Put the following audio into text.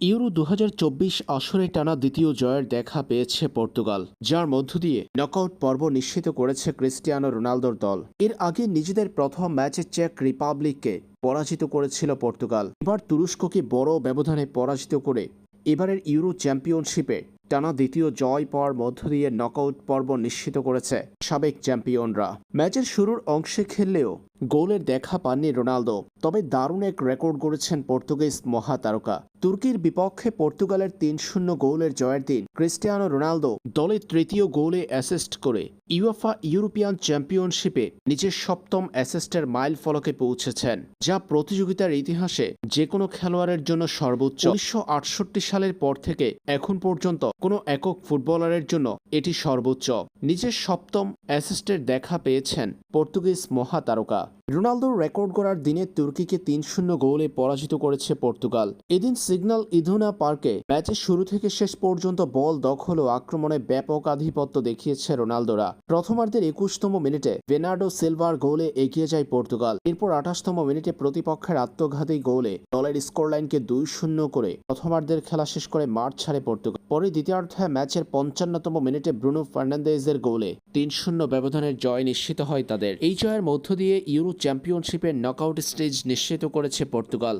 Euro দু হাজার চব্বিশ আসরে টানা দ্বিতীয় জয়ের দেখা পেয়েছে পর্তুগাল, যার মধ্য দিয়ে নকআউট পর্ব নিশ্চিত করেছে ক্রিস্টিয়ানো রোনালদোর দল। এর আগে নিজেদের প্রথম ম্যাচে চেক রিপাবলিককে পরাজিত করেছিল পর্তুগাল। এবার তুরস্ককে বড় ব্যবধানে পরাজিত করে এবারের ইউরো চ্যাম্পিয়নশিপে টানা দ্বিতীয় জয় পাওয়ার মধ্য দিয়ে নকআউট পর্ব নিশ্চিত করেছে সাবেক চ্যাম্পিয়নরা। ম্যাচের শুরুর অংশে খেললেও গোলের দেখা পাননি রোনালদো, তবে দারুণ এক রেকর্ড গড়েছেন পর্তুগিজ মহাতারকা। তুর্কির বিপক্ষে পর্তুগালের তিন শূন্য গোলের জয়ের দিন ক্রিস্টিয়ানো রোনালদো দলের তৃতীয় গোলে অ্যাসিস্ট করে ইউএফা ইউরোপিয়ান চ্যাম্পিয়নশিপে নিজের সপ্তম অ্যাসিস্টের মাইল ফলকে পৌঁছেছেন, যা প্রতিযোগিতার ইতিহাসে যে কোনো খেলোয়াড়ের জন্য সর্বোচ্চ। উনিশশো আটষট্টি সালের পর থেকে এখন পর্যন্ত কোনো একক ফুটবলারের জন্য এটি সর্বোচ্চ। নিজের সপ্তম অ্যাসিস্টের দেখা পেয়েছেন পর্তুগিজ মহাতারকা। রোনালদোর রেকর্ড গড়ার দিনে তুর্কিকে তিন শূন্য গোলে পরাজিত করেছে পর্তুগাল। এদিন সিগন্যাল ইধুনা পার্কে ম্যাচের শুরু থেকে শেষ পর্যন্ত বল দখল ও আক্রমণে ব্যাপক আধিপত্য দেখিয়েছে রোনালদোরা। প্রথমার্ধের একুশতম মিনিটে বেনার্ডো সিলভার গোলে এগিয়ে যায় পর্তুগাল। এরপর আঠাশতম মিনিটে প্রতিপক্ষের আত্মঘাতী গোলে দলের স্কোরলাইনকে দুই শূন্য করে প্রথমার্ধের খেলা শেষ করে মাঠ ছাড়ে পর্তুগাল। পরে দ্বিতীয়ার্ধে ম্যাচের পঞ্চান্নতম মিনিটে ব্রুনো ফার্নান্দেজের গোলে তিন শূন্য ব্যবধানের জয় নিশ্চিত হয় তাদের। এই জয়ের মধ্য দিয়ে ইউরো চ্যাম্পিয়নশিপের নকআউট স্টেজ নিশ্চিত করেছে পর্তুগাল।